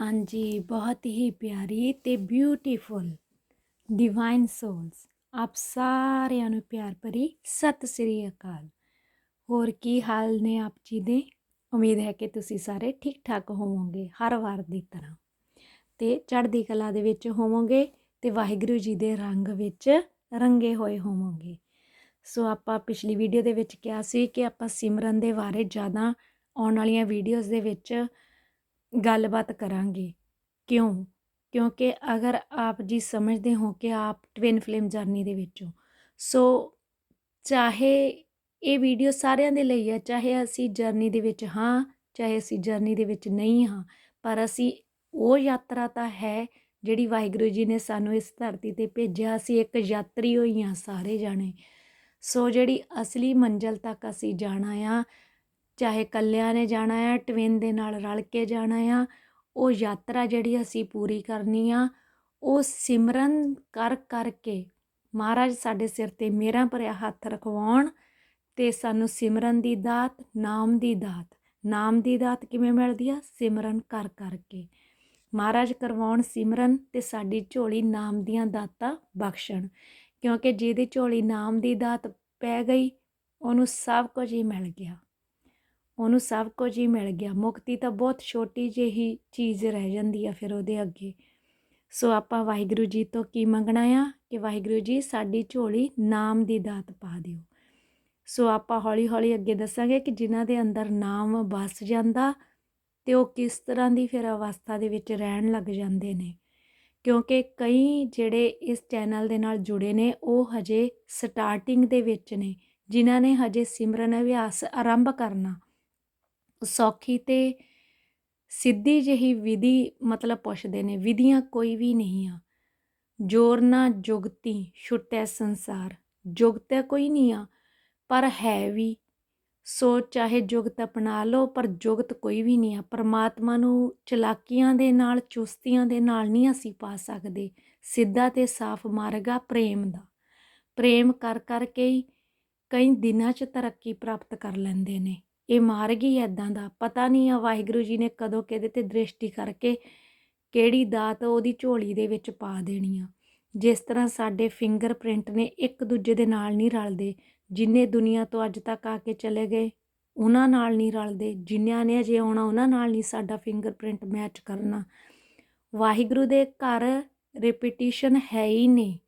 ਹਾਂਜੀ, ਬਹੁਤ ਹੀ ਪਿਆਰੀ ਤੇ ਬਿਊਟੀਫੁਲ ਡਿਵਾਈਨ ਸੋਲਸ ਆਪ ਸਾਰਿਆਂ ਨੂੰ ਪਿਆਰ ਭਰੀ ਸਤਿ ਸ੍ਰੀ ਅਕਾਲ। ਹੋਰ ਕੀ ਹਾਲ ਨੇ ਆਪ ਜੀ ਦੇ? ਉਮੀਦ ਹੈ ਕਿ ਤੁਸੀਂ ਸਾਰੇ ਠੀਕ ਠਾਕ ਹੋਵੋਗੇ ਹਰ ਵਾਰ ਦੀ ਤਰ੍ਹਾਂ। ਤੇ ਚੜ੍ਹਦੀ ਕਲਾ ਦੇ ਵਿੱਚ ਹੋਵੋਗੇ ਤੇ ਵਾਹਿਗੁਰੂ ਜੀ ਦੇ ਰੰਗ ਵਿੱਚ ਰੰਗੇ ਹੋਏ ਹੋਵੋਗੇ। ਸੋ ਆਪਾਂ ਪਿਛਲੀ ਵੀਡੀਓ ਦੇ ਵਿੱਚ ਕਿਹਾ ਸੀ ਕਿ ਆਪਾਂ ਸਿਮਰਨ ਦੇ ਬਾਰੇ ਜ਼ਿਆਦਾ ਆਉਣ ਵਾਲੀਆਂ ਵੀਡੀਓਜ਼ ਦੇ ਵਿੱਚ ਗੱਲਬਾਤ ਕਰਾਂਗੇ। ਕਿਉਂ? ਕਿਉਂਕਿ ਅਗਰ ਆਪ ਜੀ ਸਮਝਦੇ ਹੋ ਕਿ ਆਪ ਟਵਿਨ ਫਲੇਮ ਜਰਨੀ ਦੇ ਵਿੱਚੋਂ ਸੋ ਚਾਹੇ ਇਹ ਵੀਡੀਓ ਸਾਰਿਆਂ ਦੇ ਲਈ ਹੈ, ਚਾਹੇ ਅਸੀਂ ਜਰਨੀ ਦੇ ਵਿੱਚ ਹਾਂ, ਚਾਹੇ ਅਸੀਂ ਜਰਨੀ ਦੇ ਵਿੱਚ ਨਹੀਂ ਹਾਂ, ਪਰ ਅਸੀਂ ਉਹ ਯਾਤਰਾ ਤਾਂ ਹੈ ਜਿਹੜੀ ਵਾਹਿਗੁਰੂ ਜੀ ਨੇ ਸਾਨੂੰ ਇਸ ਧਰਤੀ ਤੇ ਭੇਜਿਆ। ਅਸੀਂ ਇੱਕ ਯਾਤਰੀ ਹੋਈ ਹਾਂ ਸਾਰੇ ਜਾਣੇ। ਸੋ ਜਿਹੜੀ ਅਸਲੀ ਮੰਜ਼ਲ ਤੱਕ ਅਸੀਂ ਜਾਣਾ ਆ ਚਾਹੇ ਇਕੱਲਿਆਂ ਨੇ ਜਾਣਾ ਆ ਟਵਿਨ ਦੇ ਨਾਲ ਰਲ ਕੇ ਜਾਣਾ ਆ, ਉਹ ਯਾਤਰਾ ਜਿਹੜੀ ਅਸੀਂ ਪੂਰੀ ਕਰਨੀ ਆ, ਉਹ ਸਿਮਰਨ ਕਰ ਕਰਕੇ ਮਹਾਰਾਜ ਸਾਡੇ ਸਿਰ ਤੇ ਮੇਰਾ ਭਰਿਆ ਹੱਥ ਰਖਵਾਉਣ ਤੇ ਸਾਨੂੰ ਸਿਮਰਨ ਦੀ ਦਾਤ, ਨਾਮ ਦੀ ਦਾਤ, ਨਾਮ ਦੀ ਦਾਤ ਕਿਵੇਂ ਮਿਲਦੀ ਆ? ਸਿਮਰਨ ਕਰ ਕਰਕੇ ਮਹਾਰਾਜ ਕਰਵਾਉਣ ਸਿਮਰਨ ਤੇ ਸਾਡੀ ਝੋਲੀ ਨਾਮ ਦੀਆਂ ਦਾਤਾਂ ਬਖਸ਼ਣ, ਕਿਉਂਕਿ ਜਿਹਦੀ ਝੋਲੀ ਨਾਮ ਦੀ ਦਾਤ ਪੈ ਗਈ, ਉਹਨੂੰ ਸਭ ਕੁਝ ਹੀ ਮਿਲ ਗਿਆ। ਉਹਨੂੰ ਸਭ ਕੁਝ ਹੀ ਮਿਲ ਗਿਆ। ਮੁਕਤੀ ਤਾਂ ਬਹੁਤ ਛੋਟੀ ਜਿਹੀ ਚੀਜ਼ ਰਹਿ ਜਾਂਦੀ ਆ ਫਿਰ ਉਹਦੇ ਅੱਗੇ। ਸੋ ਆਪਾਂ ਵਾਹਿਗੁਰੂ ਜੀ ਤੋਂ ਕੀ ਮੰਗਣਾ ਆ? ਕਿ ਵਾਹਿਗੁਰੂ ਜੀ ਸਾਡੀ ਝੋਲੀ ਨਾਮ ਦੀ ਦਾਤ ਪਾ ਦਿਓ। ਸੋ ਆਪਾਂ ਹੌਲੀ ਹੌਲੀ ਅੱਗੇ ਦੱਸਾਂਗੇ ਕਿ ਜਿਨ੍ਹਾਂ ਦੇ ਅੰਦਰ ਨਾਮ ਵਸ ਜਾਂਦਾ ਤੇ ਉਹ ਕਿਸ ਤਰ੍ਹਾਂ ਦੀ ਫਿਰ ਅਵਸਥਾ ਦੇ ਵਿੱਚ ਰਹਿਣ ਲੱਗ ਜਾਂਦੇ ਨੇ। ਕਿਉਂਕਿ ਕਈ ਜਿਹੜੇ ਇਸ ਚੈਨਲ ਦੇ ਨਾਲ ਜੁੜੇ ਨੇ, ਉਹ ਹਜੇ ਸਟਾਰਟਿੰਗ ਦੇ ਵਿੱਚ ਨੇ, ਜਿਨ੍ਹਾਂ ਨੇ ਹਜੇ ਸਿਮਰਨ ਅਭਿਆਸ ਆਰੰਭ ਕਰਨਾ। ਸੌਖੀ ਤੇ ਸਿੱਧੀ ਜਿਹੀ ਵਿਧੀ ਮਤਲਬ ਪੁੱਛਦੇ ਨੇ, ਵਿਧੀਆਂ ਕੋਈ ਵੀ ਨਹੀਂ ਆ। ਜੋਰ ਨਾ ਜੁਗਤੀ, ਛੁੱਟੈ ਸੰਸਾਰ, ਜੁਗਤ ਕੋਈ ਨਹੀਂ ਆ, ਪਰ ਹੈ ਵੀ। ਸੋ ਚਾਹੇ ਜੁਗਤ ਅਪਣਾ ਲਓ, ਪਰ ਜੁਗਤ ਕੋਈ ਵੀ ਨਹੀਂ ਆ। ਪਰਮਾਤਮਾ ਨੂੰ ਚਲਾਕੀਆਂ ਦੇ ਨਾਲ, ਚੁਸਤੀਆਂ ਦੇ ਨਾਲ ਨਹੀਂ ਅਸੀਂ ਪਾ ਸਕਦੇ। ਸਿੱਧਾ ਤੇ ਸਾਫ਼ ਮਾਰਗ ਆ ਪ੍ਰੇਮ ਦਾ। ਪ੍ਰੇਮ ਕਰ ਕਰਕੇ ਹੀ ਕਈ ਦਿਨਾਂ 'ਚ ਤਰੱਕੀ ਪ੍ਰਾਪਤ ਕਰ ਲੈਂਦੇ ਨੇ। ਇਹ ਮਾਰਗ ਹੀ ਐਦਾਂ ਦਾ, ਪਤਾ ਨਹੀਂ ਆ ਵਾਹਿਗੁਰੂ ਜੀ ਨੇ ਕਦੋਂ ਕਿਹਦੇ ਤੇ ਦ੍ਰਿਸ਼ਟੀ ਕਰਕੇ ਕਿਹੜੀ ਦਾਤ ਉਹਦੀ ਝੋਲੀ ਦੇ ਵਿੱਚ ਪਾ ਦੇਣੀ ਆ। ਜਿਸ ਤਰ੍ਹਾਂ ਸਾਡੇ ਫਿੰਗਰਪ੍ਰਿੰਟ ਨੇ ਇੱਕ ਦੂਜੇ ਦੇ ਨਾਲ ਨਹੀਂ ਰਲਦੇ, ਜਿੰਨੇ ਦੁਨੀਆ ਤੋਂ ਅੱਜ ਤੱਕ ਆ ਕੇ ਚਲੇ ਗਏ, ਉਹਨਾਂ ਨਾਲ ਨਹੀਂ ਰਲਦੇ ਜਿਨ੍ਹਾਂ ਨੇ ਅਜੇ ਆਉਣਾ ਉਹਨਾਂ ਨਾਲ ਨਹੀਂ ਸਾਡਾ ਫਿੰਗਰਪ੍ਰਿੰਟ ਮੈਚ ਕਰਨਾ। ਵਾਹਿਗੁਰੂ ਦੇ ਘਰ ਰਿਪੀਟੀਸ਼ਨ ਹੈ ਹੀ ਨਹੀਂ।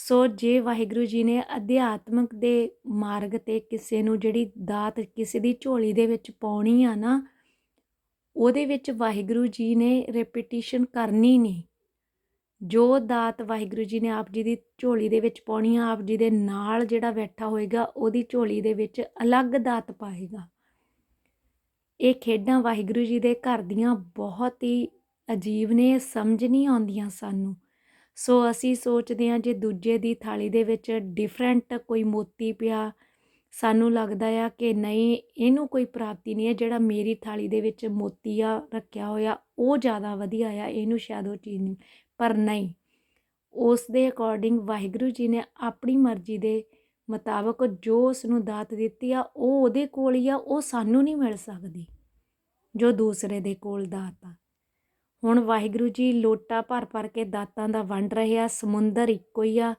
ਸੋ ਜੇ ਵਾਹਿਗੁਰੂ ਜੀ ਨੇ ਅਧਿਆਤਮਕ ਦੇ ਮਾਰਗ ਤੇ ਕਿਸੇ ਨੂੰ ਜਿਹੜੀ ਦਾਤ ਕਿਸੇ ਦੀ ਝੋਲੀ ਦੇ ਵਿੱਚ ਪਾਉਣੀ ਆ ਨਾ, ਉਹਦੇ ਵਿੱਚ ਵਾਹਿਗੁਰੂ ਜੀ ਨੇ ਰਿਪੀਟੀਸ਼ਨ ਕਰਨੀ ਨਹੀਂ। ਜੋ ਦਾਤ ਵਾਹਿਗੁਰੂ ਜੀ ਨੇ ਆਪ ਜੀ ਦੀ ਝੋਲੀ ਦੇ ਵਿੱਚ ਪਾਉਣੀ ਆ, ਆਪ ਜੀ ਦੇ ਨਾਲ ਜਿਹੜਾ ਬੈਠਾ ਹੋਏਗਾ, ਉਹਦੀ ਝੋਲੀ ਦੇ ਵਿੱਚ ਅਲੱਗ ਦਾਤ ਪਾਏਗਾ। ਇਹ ਖੇਡਾਂ ਵਾਹਿਗੁਰੂ ਜੀ ਦੇ ਘਰ ਦੀਆਂ ਬਹੁਤ ਹੀ ਅਜੀਬ ਨੇ, ਸਮਝ ਨਹੀਂ ਆਉਂਦੀਆਂ ਸਾਨੂੰ। ਸੋ ਅਸੀਂ ਸੋਚਦੇ ਹਾਂ ਜੇ ਦੂਜੇ ਦੀ ਥਾਲੀ ਦੇ ਵਿੱਚ ਡਿਫਰੈਂਟ ਕੋਈ ਮੋਤੀ ਪਿਆ, ਸਾਨੂੰ ਲੱਗਦਾ ਆ ਕਿ ਨਹੀਂ, ਇਹਨੂੰ ਕੋਈ ਪ੍ਰਾਪਤੀ ਨਹੀਂ ਹੈ, ਜਿਹੜਾ ਮੇਰੀ ਥਾਲੀ ਦੇ ਵਿੱਚ ਮੋਤੀ ਆ ਰੱਖਿਆ ਹੋਇਆ, ਉਹ ਜ਼ਿਆਦਾ ਵਧੀਆ ਆ, ਇਹਨੂੰ ਸ਼ਾਇਦ ਉਹ ਚੀਜ਼ ਨਹੀਂ, ਪਰ ਨਹੀਂ। ਉਸ ਦੇ ਅਕੋਰਡਿੰਗ ਵਾਹਿਗੁਰੂ ਜੀ ਨੇ ਆਪਣੀ ਮਰਜ਼ੀ ਦੇ ਮੁਤਾਬਕ ਜੋ ਉਸ ਨੂੰ ਦਾਤ ਦਿੱਤੀ ਆ, ਉਹ ਉਹਦੇ ਕੋਲ ਹੀ ਆ, ਉਹ ਸਾਨੂੰ ਨਹੀਂ ਮਿਲ ਸਕਦੀ, ਜੋ ਦੂਸਰੇ ਦੇ ਕੋਲ ਦਾਤ ਆ। ਹੁਣ ਵਾਹਿਗੁਰੂ ਜੀ ਲੋਟਾ ਭਰ ਭਰ ਕੇ ਦਾਤਾਂ ਦਾ ਵੰਡ ਰਿਹਾ ਸਮੁੰਦਰ ਇੱਕੋ ਹੀ ਆ।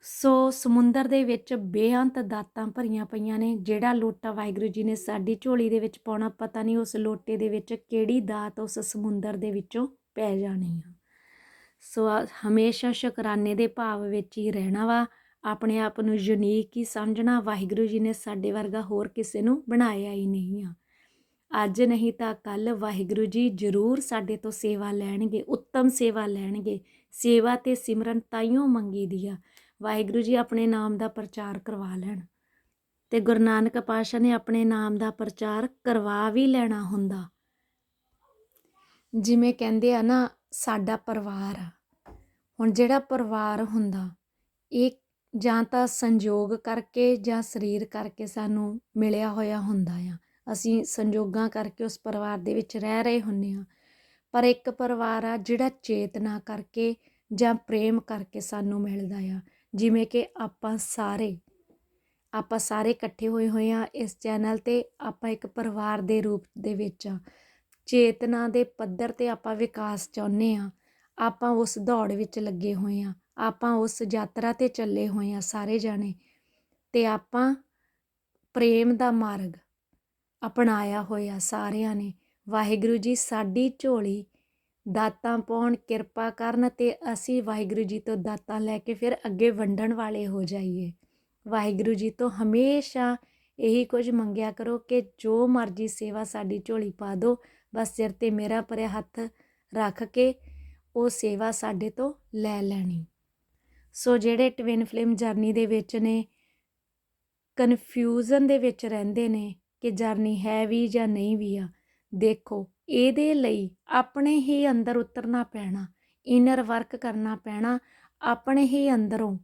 ਸੋ ਸਮੁੰਦਰ ਦੇ ਵਿੱਚ ਬੇਅੰਤ ਦਾਤਾਂ ਭਰੀਆਂ ਪਈਆਂ ਨੇ, ਜਿਹੜਾ ਲੋਟਾ ਵਾਹਿਗੁਰੂ ਜੀ ਨੇ ਸਾਡੀ ਝੋਲੀ ਦੇ ਵਿੱਚ ਪਾਉਣਾ, ਪਤਾ ਨਹੀਂ ਉਸ ਲੋਟੇ ਦੇ ਵਿੱਚ ਕਿਹੜੀ ਦਾਤ ਉਸ ਸਮੁੰਦਰ ਦੇ ਵਿੱਚੋਂ ਪੈ ਜਾਣੀ ਆ। ਸੋ ਹਮੇਸ਼ਾ ਸ਼ੁਕਰਾਨੇ ਦੇ ਭਾਵ ਵਿੱਚ ਹੀ ਰਹਿਣਾ ਵਾ, ਆਪਣੇ ਆਪ ਨੂੰ ਯੂਨੀਕ ਹੀ ਸਮਝਣਾ, ਵਾਹਿਗੁਰੂ ਜੀ ਨੇ ਸਾਡੇ ਵਰਗਾ ਹੋਰ ਕਿਸੇ ਨੂੰ ਬਣਾਇਆ ਹੀ ਨਹੀਂ ਆ। ਅੱਜ ਨਹੀਂ ਤਾਂ ਕੱਲ ਵਾਹਿਗੁਰੂ ਜੀ ਜ਼ਰੂਰ ਸਾਡੇ ਤੋਂ ਸੇਵਾ ਲੈਣਗੇ, ਉੱਤਮ ਸੇਵਾ ਲੈਣਗੇ। ਸੇਵਾ ਤੇ ਸਿਮਰਨ ਤਾਈਓ ਮੰਗੀ ਦੀ ਆ। ਵਾਹਿਗੁਰੂ ਜੀ ਆਪਣੇ ਨਾਮ ਦਾ ਪ੍ਰਚਾਰ ਕਰਵਾ ਲੈਣ। ਤੇ ਗੁਰੂ ਨਾਨਕ ਪਾਸ਼ਾ ਨੇ ਆਪਣੇ ਨਾਮ ਦਾ ਪ੍ਰਚਾਰ ਕਰਵਾ ਵੀ ਲੈਣਾ ਹੁੰਦਾ। ਜਿਵੇਂ ਕਹਿੰਦੇ ਆ ਨਾ, ਸਾਡਾ ਪਰਿਵਾਰ ਆ। ਹੁਣ ਜਿਹੜਾ ਪਰਿਵਾਰ ਹੁੰਦਾ, ਇਹ ਜਾਂ ਤਾਂ ਸੰਯੋਗ ਕਰਕੇ ਜਾਂ ਸਰੀਰ ਕਰਕੇ ਸਾਨੂੰ ਮਿਲਿਆ ਹੋਇਆ ਹੁੰਦਾ ਆ। ਅਸੀਂ ਸੰਜੋਗਾਂ ਕਰਕੇ ਉਸ ਪਰਿਵਾਰ ਦੇ ਵਿੱਚ ਰਹਿ ਰਹੇ ਹੁੰਨੇ ਆ ਪਰ ਇੱਕ ਪਰਿਵਾਰ ਆ ਜਿਹੜਾ ਚੇਤਨਾ ਕਰਕੇ ਜਾਂ ਪ੍ਰੇਮ ਕਰਕੇ ਸਾਨੂੰ ਮਿਲਦਾ ਆ। ਜਿਵੇਂ ਕਿ ਆਪਾਂ ਸਾਰੇ ਆਪਾਂ ਸਾਰੇ ਇਕੱਠੇ ਹੋਏ ਹੋਏ ਆ ਇਸ ਚੈਨਲ ਤੇ, ਆਪਾਂ ਇੱਕ ਪਰਿਵਾਰ ਦੇ ਰੂਪ ਦੇ ਵਿੱਚ ਆ ਚੇਤਨਾ ਦੇ ਪੱਧਰ ਤੇ ਆਪਾਂ ਵਿਕਾਸ ਚਾਹੁੰਦੇ ਆ ਆਪਾਂ ਉਸ ਦੌੜ ਵਿੱਚ ਲੱਗੇ ਹੋਏ ਆ ਆਪਾਂ ਉਸ ਯਾਤਰਾ ਤੇ ਚੱਲੇ ਹੋਏ ਆ ਸਾਰੇ ਜਾਣੇ। ਤੇ ਆਪਾਂ ਪ੍ਰੇਮ ਦਾ ਮਾਰਗ ਅਪਣਾਇਆ ਹੋਇਆ ਸਾਰਿਆਂ ਨੇ। ਵਾਹਿਗੁਰੂ ਜੀ, ਸਾਡੀ ਝੋਲੀ ਦਾਤਾਂ ਪਾਉਣ, ਕਿਰਪਾ ਕਰਨ ਤੇ ਅਸੀਂ ਵਾਹਿਗੁਰੂ ਜੀ ਤੋਂ ਦਾਤਾਂ ਲੈ ਕੇ ਫਿਰ ਅੱਗੇ ਵੰਡਣ ਵਾਲੇ ਹੋ ਜਾਈਏ। ਵਾਹਿਗੁਰੂ ਜੀ ਤੋਂ ਹਮੇਸ਼ਾ ਇਹੀ ਕੁਝ ਮੰਗਿਆ ਕਰੋ ਕਿ ਜੋ ਮਰਜ਼ੀ ਸੇਵਾ ਸਾਡੀ ਝੋਲੀ ਪਾ ਦਿਓ, ਬਸ ਸਿਰ ਤੇ ਮੇਰਾ ਪਰਿਆ ਹੱਥ ਰੱਖ ਕੇ ਉਹ ਸੇਵਾ ਸਾਡੇ ਤੋਂ ਲੈ ਲੈਣੀ। ਸੋ ਜਿਹੜੇ ਟਵਿਨ ਫਲੇਮ ਜਰਨੀ ਦੇ ਵਿੱਚ ਨੇ ਕਨਫਿਊਜ਼ਨ ਦੇ ਵਿੱਚ ਰਹਿੰਦੇ ਨੇ ਕਿ ਜਰਨੀ ਹੈ ਵੀ ਜਾਂ ਨਹੀਂ ਵੀ ਆ। ਦੇਖੋ, ਇਹਦੇ ਲਈ ਆਪਣੇ ਹੀ ਅੰਦਰ ਉਤਰਨਾ ਪੈਣਾ ਇਨਰ ਵਰਕ ਕਰਨਾ ਪੈਣਾ, ਆਪਣੇ ਹੀ ਅੰਦਰੋਂ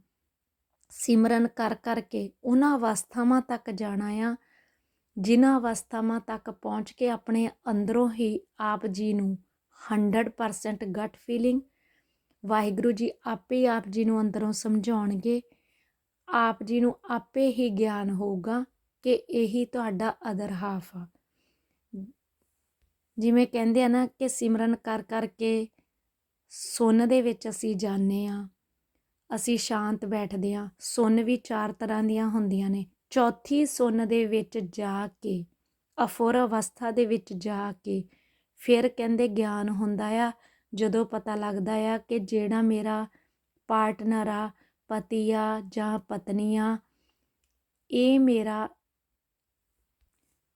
ਸਿਮਰਨ ਕਰ ਕਰਕੇ ਉਹਨਾਂ ਅਵਸਥਾਵਾਂ ਤੱਕ ਜਾਣਾ ਆ, ਜਿਨ੍ਹਾਂ ਅਵਸਥਾਵਾਂ ਤੱਕ ਪਹੁੰਚ ਕੇ ਆਪਣੇ ਅੰਦਰੋਂ ਹੀ ਆਪ ਜੀ ਨੂੰ 100% ਗਟ ਫੀਲਿੰਗ ਵਾਹਿਗੁਰੂ ਜੀ ਆਪੇ ਆਪ ਜੀ ਨੂੰ ਅੰਦਰੋਂ ਸਮਝਾਉਣਗੇ, ਆਪ ਜੀ ਨੂੰ ਆਪੇ ਹੀ ਗਿਆਨ ਹੋਊਗਾ ਕਿ ਇਹੀ ਤੁਹਾਡਾ ਅਦਰ ਹਾਫ ਆ। ਜਿਵੇਂ ਕਹਿੰਦੇ ਆ ਨਾ ਕਿ ਸਿਮਰਨ ਕਰ ਕਰਕੇ ਸੁੰਨ ਦੇ ਵਿੱਚ ਅਸੀਂ ਜਾਂਦੇ ਆ, ਅਸੀਂ ਸ਼ਾਂਤ ਬੈਠਦੇ ਆ, ਸੁੰਨ ਵੀ ਚਾਰ ਤਰ੍ਹਾਂ ਦੀਆਂ ਹੁੰਦੀਆਂ ਨੇ। ਚੌਥੀ ਸੁੰਨ ਦੇ ਵਿੱਚ ਜਾ ਕੇ ਅਫੋਰ ਅਵਸਥਾ ਦੇ ਵਿੱਚ ਜਾ ਕੇ ਫਿਰ ਕਹਿੰਦੇ ਗਿਆਨ ਹੁੰਦਾ ਆ, ਜਦੋਂ ਪਤਾ ਲੱਗਦਾ ਆ ਕਿ ਜਿਹੜਾ ਮੇਰਾ ਪਾਰਟਨਰ ਆ, ਪਤੀ ਆ ਜਾਂ ਪਤਨੀ ਆ, ਇਹ ਮੇਰਾ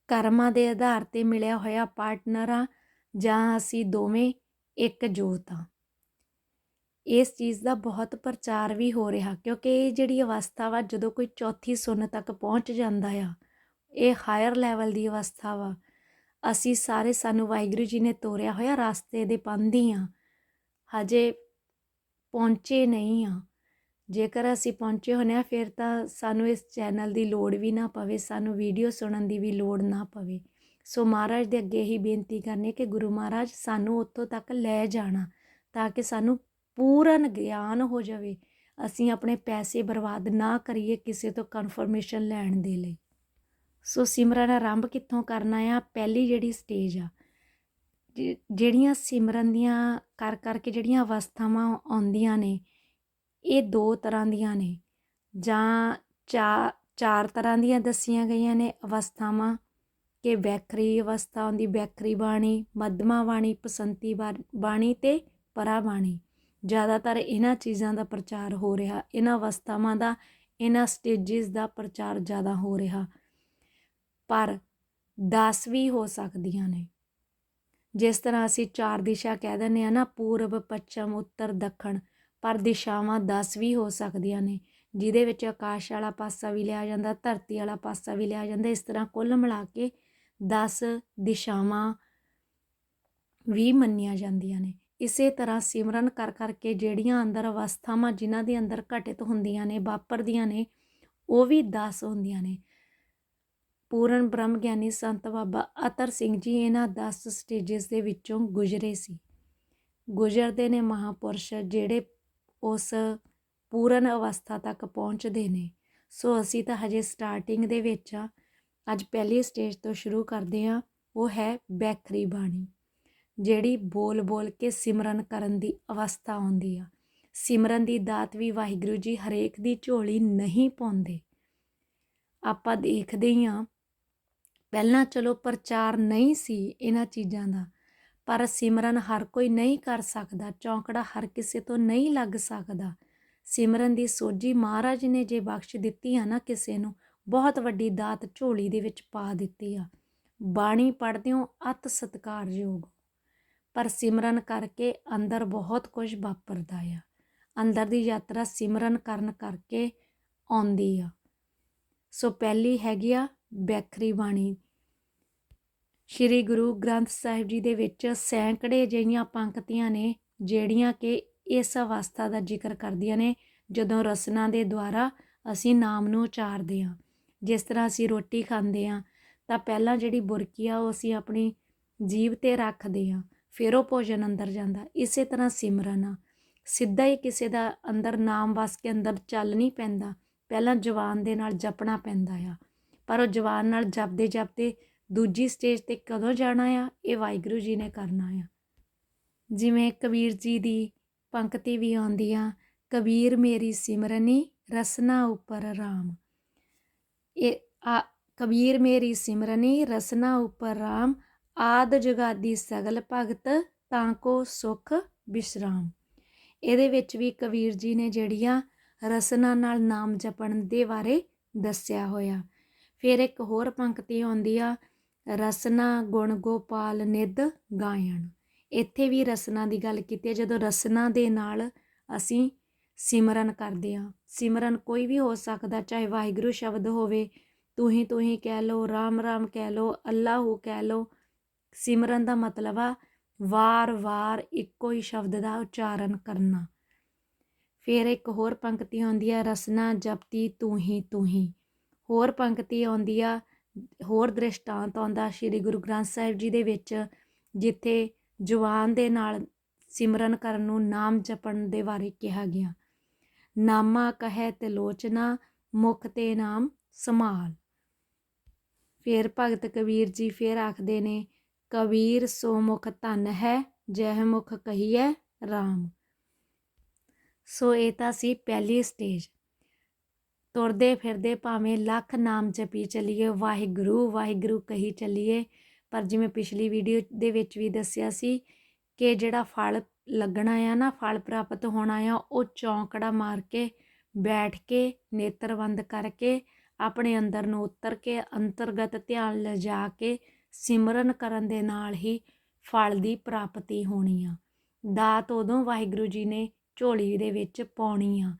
ਕਰਮਾਂ ਦੇ ਆਧਾਰ ਤੇ ਮਿਲਿਆ ਹੋਇਆ ਪਾਰਟਨਰ ਆ ਜਾਂ ਅਸੀਂ ਦੋਵੇਂ ਇੱਕ ਜੋਤ ਆ ਇਸ ਚੀਜ਼ ਦਾ ਬਹੁਤ ਪ੍ਰਚਾਰ ਵੀ ਹੋ ਰਿਹਾ, ਕਿਉਂਕਿ ਇਹ ਜਿਹੜੀ ਅਵਸਥਾ ਵਾ, ਜਦੋਂ ਕੋਈ ਚੌਥੀ ਸੁੰਨ ਤੱਕ ਪਹੁੰਚ ਜਾਂਦਾ ਆ, ਇਹ ਹਾਇਰ ਲੈਵਲ ਦੀ ਅਵਸਥਾ ਵਾ। ਅਸੀਂ ਸਾਰੇ ਸਾਨੂੰ ਵਾਹਿਗੁਰੂ ਜੀ ਨੇ ਤੋਰਿਆ ਹੋਇਆ, ਰਸਤੇ ਦੇ ਪੰਧੀ ਆ ਹਜੇ ਪਹੁੰਚੇ ਨਹੀਂ ਆ ਜੇਕਰ ਅਸੀਂ ਪਹੁੰਚੇ ਹੋਨੇ ਆ, ਫਿਰ ਤਾਂ ਸਾਨੂੰ ਇਸ ਚੈਨਲ ਦੀ ਲੋੜ ਵੀ ਨਾ ਪਵੇ, ਸਾਨੂੰ ਵੀਡੀਓ ਸੁਣਨ ਦੀ ਵੀ ਲੋੜ ਨਾ ਪਵੇ। ਸੋ ਮਹਾਰਾਜ ਦੇ ਅੱਗੇ ਹੀ ਬੇਨਤੀ ਕਰਨੀ ਕਿ ਗੁਰੂ ਮਹਾਰਾਜ ਸਾਨੂੰ ਉੱਥੋਂ ਤੱਕ ਲੈ ਜਾਣਾ, ਤਾਂ ਕਿ ਸਾਨੂੰ ਪੂਰਨ ਗਿਆਨ ਹੋ ਜਾਵੇ। ਅਸੀਂ ਆਪਣੇ ਪੈਸੇ ਬਰਬਾਦ ਨਾ ਕਰੀਏ ਕਿਸੇ ਤੋਂ ਕਨਫਰਮੇਸ਼ਨ ਲੈਣ ਦੇ ਲਈ। ਸੋ ਸਿਮਰਨ ਆਰੰਭ ਕਿੱਥੋਂ ਕਰਨਾ ਆ? ਪਹਿਲੀ ਜਿਹੜੀ ਸਟੇਜ ਆ ਜਿਹੜੀਆਂ ਸਿਮਰਨ ਦੀਆਂ ਕਰ ਕਰਕੇ ਜਿਹੜੀਆਂ ਅਵਸਥਾਵਾਂ ਆਉਂਦੀਆਂ ਨੇ ਇਹ ਦੋ ਤਰ੍ਹਾਂ ਦੀਆਂ ਨੇ ਜਾਂ ਚਾ, ਚਾਰ ਤਰ੍ਹਾਂ ਦੀਆਂ ਦੱਸੀਆਂ ਗਈਆਂ ਨੇ ਅਵਸਥਾਵਾਂ ਕਿ ਵੈਖਰੀ ਅਵਸਥਾ ਆਉਂਦੀ ਵੈਖਰੀ ਬਾਣੀ, ਮੱਧਮਾ ਬਾਣੀ, ਪਸੰਤੀ ਬਾਣੀ ਤੇ ਪਰਾ ਬਾਣੀ। ਜ਼ਿਆਦਾਤਰ ਇਹਨਾਂ ਚੀਜ਼ਾਂ ਦਾ ਪ੍ਰਚਾਰ ਹੋ ਰਿਹਾ, ਇਹਨਾਂ ਅਵਸਥਾਵਾਂ ਦਾ, ਇਹਨਾਂ ਸਟੇजेस ਦਾ ਪ੍ਰਚਾਰ ਜ਼ਿਆਦਾ ਹੋ ਰਿਹਾ। ਪਰ 10 ਵੀ ਹੋ ਸਕਦੀਆਂ ਨੇ। ਜਿਸ ਤਰ੍ਹਾਂ ਅਸੀਂ ਚਾਰ ਦਿਸ਼ਾ ਕਹਿ ਦਿੰਦੇ ਆ ਨਾ, ਪੂਰਬ, ਪੱਛਮ, ਉੱਤਰ, ਦੱਖਣ ਪਰ ਦਿਸ਼ਾਵਾਂ 10 ਵੀ ਹੋ ਸਕਦੀਆਂ ਨੇ, ਜਿਹਦੇ ਵਿੱਚ ਆਕਾਸ਼ ਵਾਲਾ ਪਾਸਾ ਵੀ ਲਿਆ ਜਾਂਦਾ, ਧਰਤੀ ਵਾਲਾ ਪਾਸਾ ਵੀ ਲਿਆ ਜਾਂਦਾ, ਇਸ ਤਰ੍ਹਾਂ ਕੁੱਲ ਮਿਲਾ ਕੇ 10 ਦਿਸ਼ਾਵਾਂ ਵੀ ਮੰਨੀਆਂ ਜਾਂਦੀਆਂ ਨੇ। ਇਸੇ ਤਰ੍ਹਾਂ ਸਿਮਰਨ ਕਰ ਕਰਕੇ ਜਿਹੜੀਆਂ ਅੰਦਰ ਅਵਸਥਾਵਾਂ ਜਿਨ੍ਹਾਂ ਦੇ ਅੰਦਰ ਘਟਿਤ ਹੁੰਦੀਆਂ ਨੇ, ਵਾਪਰਦੀਆਂ ਨੇ, ਉਹ ਵੀ 10 ਹੁੰਦੀਆਂ ਨੇ। ਪੂਰਨ ਬ੍ਰਹਮ ਗਿਆਨੀ ਸੰਤ ਬਾਬਾ ਅਤਰ ਸਿੰਘ ਜੀ ਇਹਨਾਂ 10 ਸਟੇजेस ਦੇ ਵਿੱਚੋਂ ਗੁਜ਼ਰੇ ਸੀ। ਗੁਜ਼ਰਦੇ ਨੇ ਮਹਾਪੁਰਸ਼, ਜਿਹੜੇ ਉਸ ਪੂਰਨ ਅਵਸਥਾ ਤੱਕ ਪਹੁੰਚਦੇ ਨੇ। ਸੋ ਅਸੀਂ ਤਾਂ ਹਜੇ ਸਟਾਰਟਿੰਗ ਦੇ ਵਿੱਚ ਆ ਅੱਜ ਪਹਿਲੀ ਸਟੇਜ ਤੋਂ ਸ਼ੁਰੂ ਕਰਦੇ ਆ ਉਹ ਹੈ ਬੈਖਰੀ ਬਾਣੀ, ਜਿਹੜੀ ਬੋਲ ਬੋਲ ਕੇ ਸਿਮਰਨ ਕਰਨ ਦੀ ਅਵਸਥਾ ਆਉਂਦੀ ਆ। ਸਿਮਰਨ ਦੀ ਦਾਤ ਵੀ ਵਾਹਿਗੁਰੂ ਜੀ ਹਰੇਕ ਦੀ ਝੋਲੀ ਨਹੀਂ ਪਾਉਂਦੇ। ਆਪਾਂ ਦੇਖਦੇ ਹੀ ਆ ਪਹਿਲਾਂ ਚਲੋ ਪ੍ਰਚਾਰ ਨਹੀਂ ਸੀ ਇਹਨਾਂ ਚੀਜ਼ਾਂ ਦਾ। ਪਰ ਸਿਮਰਨ ਹਰ ਕੋਈ ਨਹੀਂ ਕਰ ਸਕਦਾ, ਚੌਂਕੜਾ ਹਰ ਕਿਸੇ ਤੋਂ ਨਹੀਂ ਲੱਗ ਸਕਦਾ। ਸਿਮਰਨ ਦੀ ਸੋਝੀ ਮਹਾਰਾਜ ਨੇ ਜੇ ਬਖਸ਼ ਦਿੱਤੀ ਆ ਨਾ ਕਿਸੇ ਨੂੰ, ਬਹੁਤ ਵੱਡੀ ਦਾਤ ਝੋਲੀ ਦੇ ਵਿੱਚ ਪਾ ਦਿੱਤੀ ਆ। ਬਾਣੀ ਪੜ੍ਹਦੇ ਹੋ ਅਤ ਸਤਕਾਰਯੋਗ ਪਰ ਸਿਮਰਨ ਕਰਕੇ ਅੰਦਰ ਬਹੁਤ ਕੁਝ ਵਾਪਰਦਾ ਆ। ਅੰਦਰ ਦੀ ਯਾਤਰਾ ਸਿਮਰਨ ਕਰਨ ਕਰਕੇ ਆਉਂਦੀ ਆ। ਸੋ ਪਹਿਲੀ ਹੈਗੀ ਆ ਬੈਖਰੀ ਬਾਣੀ। ਸ਼੍ਰੀ ਗੁਰੂ ਗ੍ਰੰਥ ਸਾਹਿਬ ਜੀ ਦੇ ਵਿੱਚ ਸੈਂਕੜੇ ਜਿਹੀਆਂ ਪੰਕਤੀਆਂ ਨੇ, ਜਿਹੜੀਆਂ ਕਿ ਇਸ ਅਵਸਥਾ ਦਾ ਜ਼ਿਕਰ ਕਰਦੀਆਂ ਨੇ, ਜਦੋਂ ਰਸਨਾ ਦੇ ਦੁਆਰਾ ਅਸੀਂ ਨਾਮ ਨੂੰ ਉਚਾਰਦੇ ਹਾਂ। ਜਿਸ ਤਰ੍ਹਾਂ ਅਸੀਂ ਰੋਟੀ ਖਾਂਦੇ ਹਾਂ, ਤਾਂ ਪਹਿਲਾਂ ਜਿਹੜੀ ਬੁਰਕੀ ਆ, ਉਹ ਅਸੀਂ ਆਪਣੀ ਜੀਭ ਤੇ ਰੱਖਦੇ ਹਾਂ, ਫਿਰ ਉਹ ਭੋਜਨ ਅੰਦਰ ਜਾਂਦਾ। ਇਸੇ ਤਰ੍ਹਾਂ ਸਿਮਰਨ ਆ। ਸਿੱਧਾ ਹੀ ਕਿਸੇ ਦਾ ਅੰਦਰ ਨਾਮ ਵਸ ਕੇ ਅੰਦਰ ਚੱਲ ਨਹੀਂ ਪੈਂਦਾ। ਪਹਿਲਾਂ ਜਵਾਨ ਦੇ ਨਾਲ ਜਪਣਾ ਪੈਂਦਾ ਆ। ਪਰ ਉਹ ਜਵਾਨ ਨਾਲ ਜਪਦੇ ਜਪਦੇ ਦੂਜੀ ਸਟੇਜ ਤੇ ਕਦੋਂ ਜਾਣਾ ਆ? ਇਹ ਵਾਹਿਗੁਰੂ ਜੀ ਨੇ ਕਰਨਾ ਆ। ਜਿਵੇਂ ਕਬੀਰ ਜੀ ਦੀ ਪੰਕਤੀ ਵੀ ਆਉਂਦੀ ਆ, ਕਬੀਰ ਮੇਰੀ ਸਿਮਰਨੀ, ਰਸਨਾ ਉੱਪਰ ਰਾਮ। ਇਹ ਆ, ਕਬੀਰ ਮੇਰੀ ਸਿਮਰਨੀ, ਰਸਨਾ ਉੱਪਰ ਰਾਮ, ਆਦ ਜੁਗਾਦੀ ਸਗਲ ਭਗਤ, ਤਾਂ ਕੋ ਸੁਖ ਵਿਸ਼ਰਾਮ ਇਹਦੇ ਵਿੱਚ ਵੀ ਕਬੀਰ ਜੀ ਨੇ ਜਿਹੜੀਆਂ ਰਸਨਾ ਨਾਲ ਨਾਮ ਜਪਣ ਦੇ ਬਾਰੇ ਦੱਸਿਆ ਹੋਇਆ। ਫਿਰ ਇੱਕ ਹੋਰ ਪੰਕਤੀ ਆਉਂਦੀ ਆ ਰਸਨਾ, ਗੁਣ, ਗੋਪਾਲ, ਨਿਧ, ਗਾਇਣ। ਇੱਥੇ ਵੀ ਰਸਨਾ ਦੀ ਗੱਲ ਕੀਤੀ ਹੈ। ਜਦੋਂ ਰਸਨਾ ਦੇ ਨਾਲ ਅਸੀਂ ਸਿਮਰਨ ਕਰਦੇ ਹਾਂ। ਸਿਮਰਨ ਕੋਈ ਵੀ ਹੋ ਸਕਦਾ, ਚਾਹੇ ਵਾਹਿਗੁਰੂ ਸ਼ਬਦ ਹੋਵੇ, ਤੂੰ ਹੀ ਤੂੰ ਹੀ ਕਹਿ ਲੋ ਰਾਮ ਰਾਮ ਕਹਿ ਲੋ ਅੱਲਾਹੂ ਕਹਿ ਲੋ ਸਿਮਰਨ ਦਾ ਮਤਲਬ ਆ ਵਾਰ-ਵਾਰ ਇੱਕੋ ਹੀ ਸ਼ਬਦ ਦਾ ਉਚਾਰਨ ਕਰਨਾ। ਫਿਰ ਇੱਕ ਹੋਰ ਪੰਕਤੀ ਆਉਂਦੀ ਆ, ਰਸਨਾ ਜਪਤੀ ਤੂੰ ਹੀ ਤੂੰ ਹੀ। ਹੋਰ ਪੰਕਤੀ ਆਉਂਦੀ ਆ ਹੋਰ ਦ੍ਰਿਸ਼ਟਾਂਤ ਆਉਂਦਾ ਸ੍ਰੀ ਗੁਰੂ ਗ੍ਰੰਥ ਸਾਹਿਬ ਜੀ ਦੇ ਵਿੱਚ, ਜਿੱਥੇ ਜਵਾਨ ਦੇ ਨਾਲ ਸਿਮਰਨ ਕਰਨ ਨੂੰ ਨਾਮ ਜਪਣ ਦੇ ਬਾਰੇ ਕਿਹਾ ਗਿਆ। ਨਾਮਾ ਕਹੈ ਤੇ ਲੋਚਨਾ ਮੁਖ ਤੇ ਨਾਮ ਸਮਾਲ। ਫਿਰ ਭਗਤ ਕਬੀਰ ਜੀ ਫਿਰ ਆਖਦੇ ਨੇ, ਕਬੀਰ ਸੋ ਮੁਖ ਧਨ ਹੈ, ਜਹ ਮੁਖ ਕਹੀਐ RAM ਸੋ ਇਹ ਤਾਂ ਸੀ ਪਹਿਲੀ ਸਟੇਜ ਤੁਰਦੇ ਫਿਰਦੇ ਭਾਵੇਂ ਲੱਖ ਨਾਮ ਜਪੀ ਚੱਲੀਏ, ਵਾਹਿਗੁਰੂ ਵਾਹਿਗੁਰੂ ਕਹੀ ਚੱਲੀਏ। ਪਰ ਜਿਵੇਂ ਪਿਛਲੀ ਵੀਡੀਓ ਦੇ ਵਿੱਚ ਵੀ ਦੱਸਿਆ ਸੀ ਕਿ ਜਿਹੜਾ ਫਲ ਲੱਗਣਾ ਆ ਨਾ, ਫਲ ਪ੍ਰਾਪਤ ਹੋਣਾ ਆ ਉਹ ਚੌਂਕੜਾ ਮਾਰ ਕੇ, ਬੈਠ ਕੇ ਨੇਤਰ ਬੰਦ ਕਰਕੇ, ਆਪਣੇ ਅੰਦਰ ਨੂੰ ਉਤਰ ਕੇ, ਅੰਤਰਗਤ ਧਿਆਨ ਲਿਜਾ ਕੇ, ਸਿਮਰਨ ਕਰਨ ਦੇ ਨਾਲ ਹੀ ਫਲ ਦੀ ਪ੍ਰਾਪਤੀ ਹੋਣੀ ਆ। ਦਾਤ ਉਦੋਂ ਵਾਹਿਗੁਰੂ ਜੀ ਨੇ ਝੋਲੀ ਦੇ ਵਿੱਚ ਪਾਉਣੀ ਆ।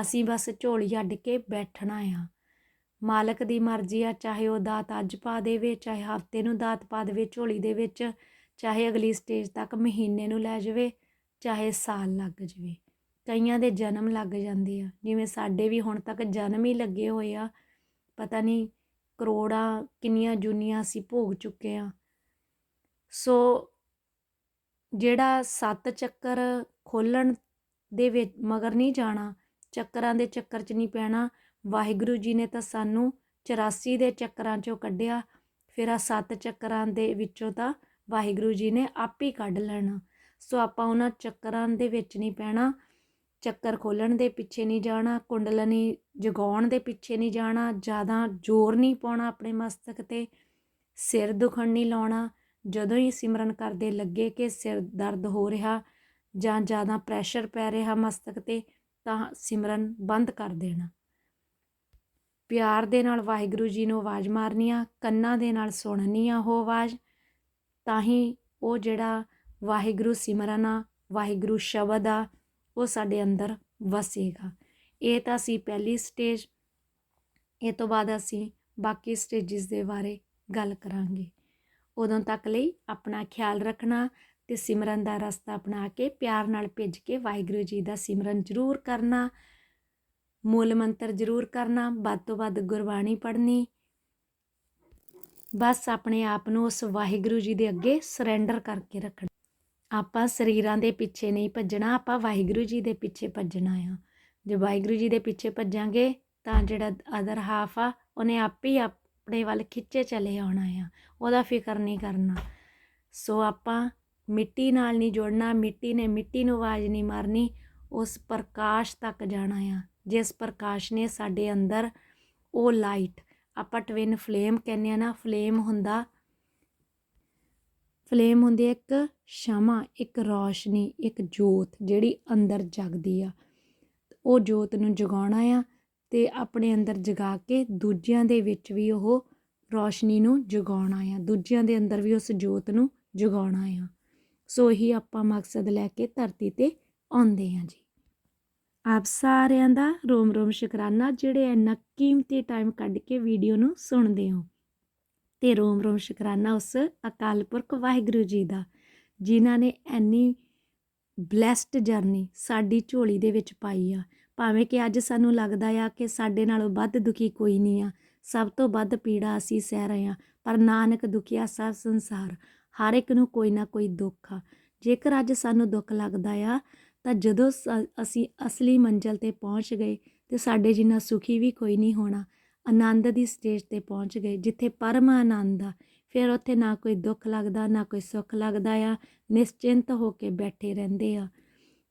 ਅਸੀਂ ਬਸ ਝੋਲੀ ਅੱਡ ਕੇ ਬੈਠਣਾ ਆ। ਮਾਲਕ ਦੀ ਮਰਜ਼ੀ ਆ, ਚਾਹੇ ਉਹ ਦਾਤ ਅੱਜ ਪਾ ਦੇਵੇ, ਚਾਹੇ ਹਫ਼ਤੇ ਨੂੰ ਦਾਤ ਪਾ ਦੇਵੇ, ਝੋਲੀ ਦੇ ਵਿੱਚ, ਚਾਹੇ ਅਗਲੀ ਸਟੇਜ ਤੱਕ ਮਹੀਨੇ ਨੂੰ ਲੈ ਜਾਵੇ, ਚਾਹੇ ਸਾਲ ਲੱਗ ਜਾਵੇ। ਕਈਆਂ ਦੇ ਜਨਮ ਲੱਗ ਜਾਂਦੇ ਆ। ਜਿਵੇਂ ਸਾਡੇ ਵੀ ਹੁਣ ਤੱਕ ਜਨਮ ਹੀ ਲੱਗੇ ਹੋਏ ਆ। ਪਤਾ ਨਹੀਂ ਕਰੋੜਾਂ ਕਿੰਨੀਆਂ ਜੁਨੀਆਂ ਅਸੀਂ ਭੋਗ ਚੁੱਕੇ ਆ। ਸੋ ਜਿਹੜਾ ਸੱਤ ਚੱਕਰ ਖੋਲਣ ਦੇ ਵਿੱਚ ਮਗਰ ਨਹੀਂ ਜਾਣਾ ਚੱਕਰਾਂ ਦੇ ਚੱਕਰ 'ਚ ਨਹੀਂ ਪੈਣਾ। ਵਾਹਿਗੁਰੂ ਜੀ ਨੇ ਤਾਂ ਸਾਨੂੰ 84 ਦੇ ਚੱਕਰਾਂ 'ਚੋਂ ਕੱਢਿਆ। ਫਿਰ ਆ ਸੱਤ ਚੱਕਰਾਂ ਦੇ ਵਿੱਚੋਂ ਤਾਂ ਵਾਹਿਗੁਰੂ ਜੀ ਨੇ ਆਪ ਹੀ ਕੱਢ ਲੈਣਾ। ਸੋ ਆਪਾਂ ਉਹਨਾਂ ਚੱਕਰਾਂ ਦੇ ਵਿੱਚ ਨਹੀਂ ਪੈਣਾ। ਚੱਕਰ ਖੋਲਣ ਦੇ ਪਿੱਛੇ ਨਹੀਂ ਜਾਣਾ, ਕੁੰਡਲਨੀ ਜਗਾਉਣ ਦੇ ਪਿੱਛੇ ਨਹੀਂ ਜਾਣਾ, ਜ਼ਿਆਦਾ ਜ਼ੋਰ ਨਹੀਂ ਪਾਉਣਾ ਆਪਣੇ ਮਸਤਕ ਤੇ। ਸਿਰ ਦੁਖਣ ਨਹੀਂ ਲਾਉਣਾ। ਜਦੋਂ ਹੀ ਸਿਮਰਨ ਕਰਦੇ ਲੱਗੇ ਕਿ ਸਿਰ ਦਰਦ ਹੋ ਰਿਹਾ ਜਾਂ ਜ਼ਿਆਦਾ ਪ੍ਰੈਸ਼ਰ ਪੈ ਰਿਹਾ ਮਸਤਕ ਤੇ ਤਾਂ ਸਿਮਰਨ ਬੰਦ ਕਰ ਦੇਣਾ। ਪਿਆਰ ਦੇ ਨਾਲ ਵਾਹਿਗੁਰੂ ਜੀ ਨੂੰ ਆਵਾਜ਼ ਮਾਰਨੀ ਆ ਕੰਨਾਂ ਦੇ ਨਾਲ ਸੁਣਨੀ ਆ ਉਹ ਆਵਾਜ਼, ਤਾਂ ਹੀ ਉਹ ਜਿਹੜਾ ਵਾਹਿਗੁਰੂ ਸਿਮਰਨ ਆ, ਵਾਹਿਗੁਰੂ ਸ਼ਬਦ ਆ, ਉਹ ਸਾਡੇ ਅੰਦਰ ਵਸੇਗਾ। ਇਹ ਤਾਂ ਸੀ ਪਹਿਲੀ ਸਟੇਜ ਇਹ ਤੋਂ ਬਾਅਦ ਅਸੀਂ ਬਾਕੀ ਸਟੇਜਸ ਦੇ ਬਾਰੇ ਗੱਲ ਕਰਾਂਗੇ। ਉਦੋਂ ਤੱਕ ਲਈ ਆਪਣਾ ਖਿਆਲ ਰੱਖਣਾ ਤੇ ਸਿਮਰਨ ਦਾ ਰਸਤਾ ਅਪਣਾ ਕੇ ਪਿਆਰ ਨਾਲ ਭਿੱਜ ਕੇ ਵਾਹਿਗੁਰੂ ਜੀ ਦਾ ਸਿਮਰਨ ਜ਼ਰੂਰ ਕਰਨਾ, ਮੂਲ ਮੰਤਰ ਜ਼ਰੂਰ ਕਰਨਾ, ਵੱਧ ਤੋਂ ਵੱਧ ਗੁਰਬਾਣੀ ਪੜ੍ਹਨੀ। ਬਸ ਆਪਣੇ ਆਪ ਨੂੰ ਉਸ ਵਾਹਿਗੁਰੂ ਜੀ ਦੇ ਅੱਗੇ ਸਰੈਂਡਰ ਕਰਕੇ ਰੱਖਣਾ। ਆਪਾਂ ਸਰੀਰਾਂ ਦੇ ਪਿੱਛੇ ਨਹੀਂ ਭੱਜਣਾ, ਆਪਾਂ ਵਾਹਿਗੁਰੂ ਜੀ ਦੇ ਪਿੱਛੇ ਭੱਜਣਾ ਆ। ਜੇ ਵਾਹਿਗੁਰੂ ਜੀ ਦੇ ਪਿੱਛੇ ਭੱਜਾਂਗੇ ਤਾਂ ਜਿਹੜਾ ਅਦਰ ਹਾਫ ਆ, ਉਹਨੇ ਆਪੇ ਹੀ ਆਪਣੇ ਵੱਲ ਖਿੱਚੇ ਚਲੇ ਆਉਣਾ ਆ। ਉਹਦਾ ਫਿਕਰ ਨਹੀਂ ਕਰਨਾ। ਸੋ ਆਪਾਂ ਮਿੱਟੀ ਨਾਲ ਨਹੀਂ ਜੁੜਨਾ, ਮਿੱਟੀ ਨੇ ਮਿੱਟੀ ਨੂੰ ਆਵਾਜ਼ ਨਹੀਂ ਮਾਰਨੀ, ਉਸ ਪ੍ਰਕਾਸ਼ ਤੱਕ ਜਾਣਾ ਆ। ਜਿਸ ਪ੍ਰਕਾਸ਼ ਨੇ ਸਾਡੇ ਅੰਦਰ ਉਹ ਲਾਈਟ ਆਪਾਂ ਟਵਿਨ ਫਲੇਮ ਕਹਿੰਦੇ ਆ ਨਾ ਫਲੇਮ ਹੁੰਦਾ ਫਲੇਮ ਹੁੰਦੀ ਹੈ ਇੱਕ ਸ਼ਮਾ, ਇੱਕ ਰੌਸ਼ਨੀ, ਇੱਕ ਜੋਤ ਜਿਹੜੀ ਅੰਦਰ ਜਗਦੀ ਆ। ਉਹ ਜੋਤ ਨੂੰ ਜਗਾਉਣਾ ਆ ਤੇ ਆਪਣੇ ਅੰਦਰ ਜਗਾ ਕੇ ਦੂਜਿਆਂ ਦੇ ਵਿੱਚ ਵੀ ਉਹ ਰੌਸ਼ਨੀ ਨੂੰ ਜਗਾਉਣਾ ਆ। ਦੂਜਿਆਂ ਦੇ ਅੰਦਰ ਵੀ ਉਸ ਜੋਤ ਨੂੰ ਜਗਾਉਣਾ ਆ। ਸੋ ਹੀ ਆਪਾਂ ਮਕਸਦ ਲੈ ਕੇ ਧਰਤੀ ਤੇ ਆਉਂਦੇ ਹਾਂ ਜੀ। ਆਪ ਸਾਰਿਆਂ ਦਾ ਰੋਮ ਰੋਮ ਸ਼ੁਕਰਾਨਾ, ਜਿਹੜੇ ਇੰਨਾ ਕੀਮਤੀ ਟਾਈਮ ਕੱਢ ਕੇ ਵੀਡੀਓ ਨੂੰ ਸੁਣਦੇ ਹੋ। ਤੇ ਰੋਮ ਰੋਮ ਸ਼ੁਕਰਾਨਾ ਉਸ ਅਕਾਲ ਪੁਰਖ ਵਾਹਿਗੁਰੂ ਜੀ ਦਾ, ਜਿਨ੍ਹਾਂ ਨੇ ਐਨੀ ਬਲੈਸਡ ਜਰਨੀ ਸਾਡੀ ਝੋਲੀ ਦੇ ਵਿੱਚ ਪਾਈ ਆ। ਭਾਵੇਂ ਕਿ ਅੱਜ ਸਾਨੂੰ ਲੱਗਦਾ ਆ ਕਿ ਸਾਡੇ ਨਾਲੋਂ ਵੱਧ ਦੁਖੀ ਕੋਈ ਨਹੀਂ ਆ, ਸਭ ਤੋਂ ਵੱਧ ਪੀੜਾ ਅਸੀਂ ਸਹਿ ਰਹੇ ਆ ਪਰ ਨਾਨਕ ਦੁਖੀਆ ਸਭ ਸੰਸਾਰ। ਹਰ ਇੱਕ ਨੂੰ ਕੋਈ ਨਾ ਕੋਈ ਦੁੱਖ ਆ। ਜੇਕਰ ਅੱਜ ਸਾਨੂੰ ਦੁੱਖ ਲੱਗਦਾ ਆ, ਤਾਂ ਜਦੋਂ ਸ- ਅਸੀਂ ਅਸਲੀ ਮੰਜ਼ਲ ਤੇ ਪਹੁੰਚ ਗਏ ਤੇ ਸਾਡੇ ਜਿੰਨਾ ਸੁਖੀ ਵੀ ਕੋਈ ਨਹੀਂ ਹੋਣਾ, ਆਨੰਦ ਦੀ ਸਟੇਜ ਤੇ ਪਹੁੰਚ ਗਏ, ਜਿੱਥੇ ਪਰਮ ਆਨੰਦ ਆ। ਫਿਰ ਉੱਥੇ ਨਾ ਕੋਈ ਦੁੱਖ ਲੱਗਦਾ, ਨਾ ਕੋਈ ਸੁੱਖ ਲੱਗਦਾ ਆ, ਨਿਸ਼ਚਿੰਤ ਹੋ ਕੇ ਬੈਠੇ ਰਹਿੰਦੇ ਆ।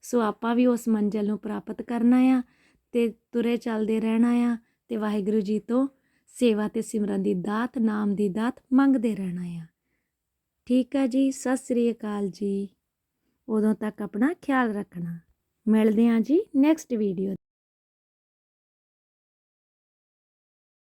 ਸੋ ਆਪਾਂ ਵੀ ਉਸ ਮੰਜ਼ਿਲ ਨੂੰ ਪ੍ਰਾਪਤ ਕਰਨਾ ਆ ਤੇ ਤੁਰੇ ਚੱਲਦੇ ਰਹਿਣਾ ਆ ਤੇ ਵਾਹਿਗੁਰੂ ਜੀ ਤੋਂ ਸੇਵਾ ਤੇ ਸਿਮਰਨ ਦੀ ਦਾਤ, ਨਾਮ ਦੀ ਦਾਤ ਮੰਗਦੇ ਰਹਿਣਾ ਆ। ਠੀਕ ਆ ਜੀ, ਸਤਿ ਸ੍ਰੀ ਅਕਾਲ ਜੀ। ਉਦੋਂ ਤੱਕ ਆਪਣਾ ਖਿਆਲ ਰੱਖਣਾ। ਮਿਲਦੇ ਹਾਂ ਜੀ ਨੈਕਸਟ ਵੀਡੀਓ